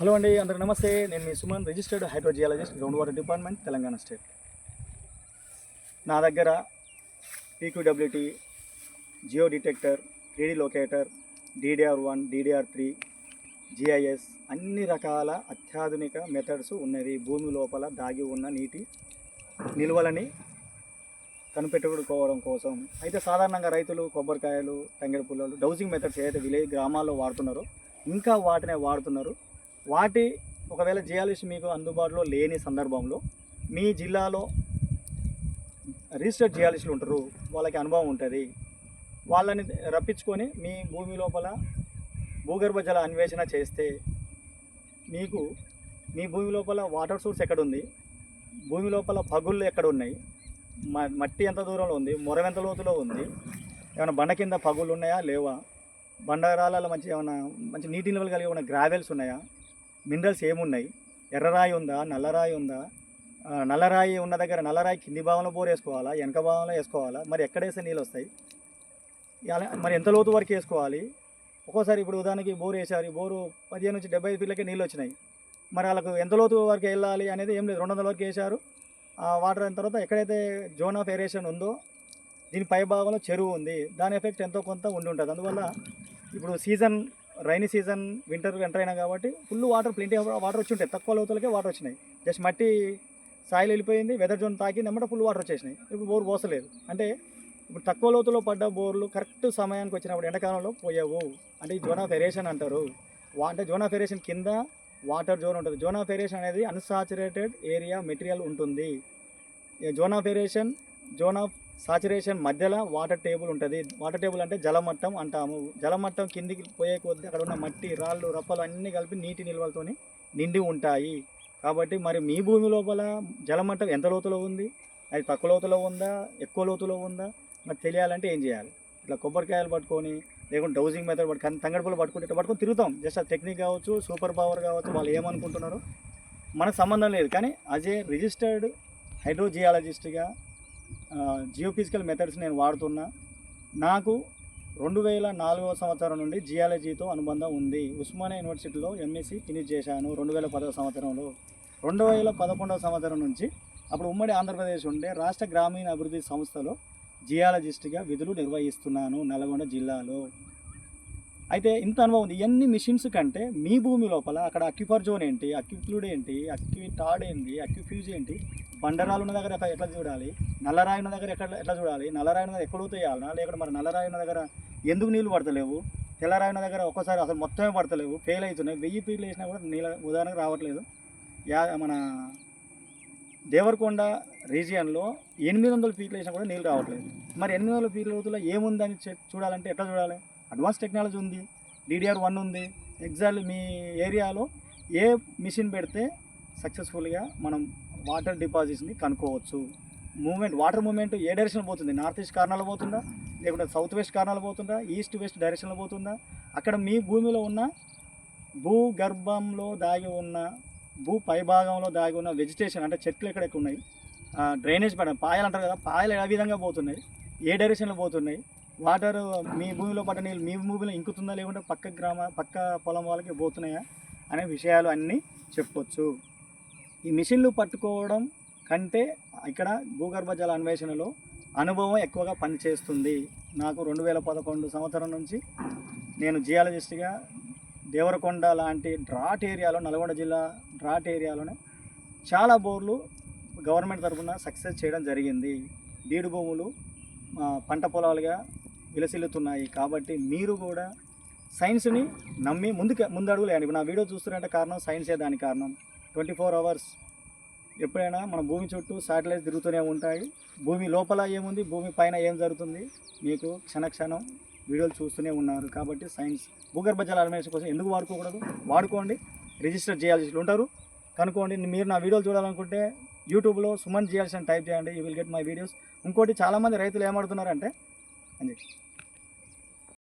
Hello అండి అందరికి నమస్తే. నేను మీ Suman registered hydrogeologist ground water department Telangana state. నా దగ్గర PQWT geo detector three D locator DDR one DDR three GIS అన్ని రకాల అత్యాధునిక మెథడ్స్ ఉన్నవి. భూమి లోపల దాగి ఉన్న నీటి నిల్వలని కనిపెట్టుకోవడం కోసం. అయితే సాధారణంగా రైతులు కొబ్బరికాయలు తంగెడు పుల్లలు డౌజింగ్ మెథడ్స్ ఏదైతే విలేజ్ గ్రామాల్లో వాడుతున్నారో ఇంకా వాటినే వాడుతున్నారు. వాటి ఒకవేళ జియాలిస్ట్ మీకు అందుబాటులో లేని సందర్భంలో మీ జిల్లాలో రిజిస్టర్డ్ జియాలిస్టులు ఉంటారు వాళ్ళకి అనుభవం ఉంటుంది వాళ్ళని రప్పించుకొని మీ భూమి లోపల భూగర్భ జల అన్వేషణ చేస్తే మీకు మీ భూమి లోపల వాటర్ సోర్స్ ఎక్కడ ఉంది భూమి లోపల పగుళ్ళు ఎక్కడ ఉన్నాయి మ- మట్టి ఎంత దూరంలో ఉంది మొరం ఎంత లోతులో ఉంది ఏమైనా బండ కింద పగుళ్ళు ఉన్నాయా లేవా బండరాలలో మంచి ఏమైనా మంచి నీటి నిల్వలు కలిగి ఉన్న గ్రావెల్స్ ఉన్నాయా మినరల్స్ ఏమున్నాయి? ఎర్రరాయి ఉందా? నల్లరాయి ఉందా? నల్లరాయి ఉన్న దగ్గర నల్లరాయి కింది భాగంలో బోర్ వేసుకోవాలా? వెనక భాగంలో వేసుకోవాలా? మరి ఎక్కడేస్తే నీళ్ళు వస్తాయి? మరి ఎంత లోతు వరకు వేసుకోవాలి? ఒక్కోసారి ఇప్పుడు ఉదాహరణకి బోర్ వేసారు బోరు పదిహేను నుంచి డెబ్బై ఐదు ఫీట్లకే నీళ్ళు వచ్చినాయి. మరి వాళ్ళకు ఎంత లోతు వరకు వెళ్ళాలి అనేది ఏం లేదు. రెండు వందల వరకు వేశారు. ఆ వాటర్ అయిన తర్వాత ఎక్కడైతే జోన్ ఆఫ్ ఏరేషన్ ఉందో దీని పై భాగంలో చెరువు ఉంది. దాని ఎఫెక్ట్ ఎంతో కొంత ఉండి ఉంటుంది. అందువల్ల ఇప్పుడు season rainy season winter enter అయినా కాబట్టి ఫుల్ వాటర్ ప్లెంటీ వాటర్ వచ్చి ఉంటాయి తక్కువ లోతులకే వాటర్ వచ్చినాయి. జస్ట్ మట్టి సాయిల్ వెళ్ళిపోయింది వెదర్ జోన్ తాకి నెమ్మట ఫుల్ వాటర్ వచ్చేసినాయి. ఇప్పుడు బోర్ పోసలేదు. అంటే ఇప్పుడు తక్కువ లోతులో పడ్డ బోర్లు కరెక్ట్ సమయానికి వచ్చినప్పుడు ఎండాకాలంలో పోయావు. అంటే ఈ జోన్ ఆఫ్ ఎరేషన్ అంటారు. అంటే జోన్ ఆఫ్ ఎరేషన్ కింద వాటర్ జోన్ ఉంటుంది. జోన్ ఆఫ్ ఎరేషన్ అనేది అన్సాచురేటెడ్ ఏరియా మెటీరియల్ ఉంటుంది. Zone of aeration zone of saturation మధ్యలో వాటర్ టేబుల్ ఉంటుంది. వాటర్ టేబుల్ అంటే జలమట్టం అంటాము. జలమట్టం కిందికి పోయే కొద్ది అక్కడ ఉన్న మట్టి రాళ్ళు రప్పలు అన్నీ కలిపి నీటి నిల్వలతోని నిండి ఉంటాయి. కాబట్టి మరి మీ భూమి లోపల జలమట్టం ఎంత లోతులో ఉంది? అది తక్కువ లోతులో ఉందా? ఎక్కువ లోతులో ఉందా? మరి తెలియాలంటే ఏం చేయాలి? ఇట్లా కొబ్బరికాయలు పట్టుకొని లేకుంటే డౌజింగ్ మెథడ్ పట్టుకొని తంగడిపూలు పట్టుకుంటే ఇట్లా పట్టుకొని తిరుగుతాం. జస్ట్ ఆ టెక్నిక్ కావచ్చు సూపర్ పవర్ కావచ్చు వాళ్ళు ఏమనుకుంటున్నారో మనకు సంబంధం లేదు. కానీ అజే రిజిస్టర్డ్ హైడ్రోజియాలజిస్ట్గా జియోఫిజికల్ మెథడ్స్ నేను వాడుతున్నా. నాకు రెండు వేల నాలుగవ సంవత్సరం నుండి జియాలజీతో అనుబంధం ఉంది. ఉస్మానియా యూనివర్సిటీలో ఎంఎస్సి ఫినిష్ చేశాను రెండు వేల పదవ సంవత్సరంలో. రెండు వేల పదకొండవ సంవత్సరం నుంచి అప్పుడు ఉమ్మడి ఆంధ్రప్రదేశ్ ఉండే రాష్ట్ర గ్రామీణ అభివృద్ధి సంస్థలో జియాలజిస్ట్గా విధులు నిర్వహిస్తున్నాను నల్గొండ జిల్లాలో. అయితే ఇంత అనుభవం ఉంది. ఇవన్నీ మిషన్స్ కంటే మీ భూమి లోపల అక్కడ అక్యుఫర్ జోన్ ఏంటి అక్యుఫ్లూడ్ ఏంటి అక్యుటాడ్ ఏంటి అక్యుఫ్యూజ్ ఏంటి బండరాలు ఉన్న దగ్గర ఎట్లా- ఎట్లా చూడాలి నల్లరాయి ఉన్న దగ్గర ఎక్కడ ఎట్లా చూడాలి నల్లరాయి ఉన్న దగ్గర ఎక్కడ తీయాలనా లేకపోతే మరి నల్లరాయి ఉన్న దగ్గర ఎందుకు నీళ్ళు పడతలేవు తెల్లరాయి ఉన్న దగ్గర ఒక్కసారి అసలు మొత్తమే పడతలేవు ఫెయిల్ అవుతున్నాయి వెయ్యి ఫీట్లు వేసినా కూడా నీళ్ళ ఉదాహరణకు రావట్లేదు. యా మన దేవరకొండ రీజియన్లో ఎనిమిది వందల ఫీట్లు వేసినా కూడా నీళ్ళు రావట్లేదు. మరి ఎనిమిది వందల ఫీట్ల రోజుల్లో ఏముందని చూడాలంటే ఎట్లా చూడాలి? అడ్వాన్స్ టెక్నాలజీ ఉంది డిడిఆర్ వన్ ఉంది. ఎగ్జాక్ట్లీ మీ ఏరియాలో ఏ మిషన్ పెడితే సక్సెస్ఫుల్గా మనం వాటర్ డిపాజిట్స్ని కనుక్కోవచ్చు. మూమెంట్ వాటర్ మూమెంట్ ఏ డైరెక్షన్ పోతుంది? నార్త్ ఈస్ట్ కార్నర్లో పోతుందా? లేకుంటే సౌత్ వెస్ట్ కార్నర్లో పోతుందా? ఈస్ట్ వెస్ట్ డైరెక్షన్లో పోతుందా? అక్కడ మీ భూమిలో ఉన్న భూగర్భంలో దాగి ఉన్న భూ పైభాగంలో దాగి ఉన్న వెజిటేషన్ అంటే చెట్లు ఎక్కడెక్కడ ఉన్నాయి? డ్రైనేజ్ పడ పాయలు అంటారు కదా పాయలు ఏ విధంగా పోతున్నాయి? ఏ డైరెక్షన్లో పోతున్నాయి? వాటర్ మీ భూమిలో పడ్డ నీళ్ళు మీ భూమిలో ఇంకుతుందా లేకుంటే పక్క గ్రామ పక్క పొలం వాళ్ళకి పోతున్నాయా అనే విషయాలు అన్నీ చెప్పొచ్చు. ఈ మిషన్లు పట్టుకోవడం కంటే ఇక్కడ భూగర్భ జల అన్వేషణలో అనుభవం ఎక్కువగా పనిచేస్తుంది. నాకు రెండు వేల పదకొండు సంవత్సరం నుంచి నేను జియాలజిస్ట్గా దేవరకొండ లాంటి డ్రాట్ ఏరియాలో నల్గొండ జిల్లా డ్రాట్ ఏరియాలోనే చాలా బోర్లు గవర్నమెంట్ తరఫున సక్సెస్ చేయడం జరిగింది. బీడు భూములు పంట పొలాలుగా విలసిల్లుతున్నాయి కాబట్టి మీరు కూడా సైన్స్ని నమ్మి ముందుకు ముందడుగులేయండి ఇప్పుడు నా వీడియో చూస్తున్నారంటే కారణం సైన్సే దానికి కారణం. ట్వంటీ ఫోర్ అవర్స్ ఎప్పుడైనా మన భూమి చుట్టూ శాటిలైట్స్ తిరుగుతూనే ఉంటాయి. భూమి లోపల ఏముంది? భూమి పైన ఏం జరుగుతుంది? మీకు క్షణక్షణం వీడియోలు చూస్తూనే ఉన్నారు కాబట్టి సైన్స్ భూగర్భ జల అన్వేషణ కోసం ఎందుకు వాడుకోకూడదు? వాడుకోండి. రిజిస్టర్ చేయాల్సి ఉంటారు. కనుక్కోండి. మీరు నా వీడియోలు చూడాలనుకుంటే యూట్యూబ్లో సుమన్ జియాల్సి అని టైప్ చేయండి. You will get my videos ఇంకోటి చాలామంది రైతులు ఏమడుతున్నారంటే అని చెప్పి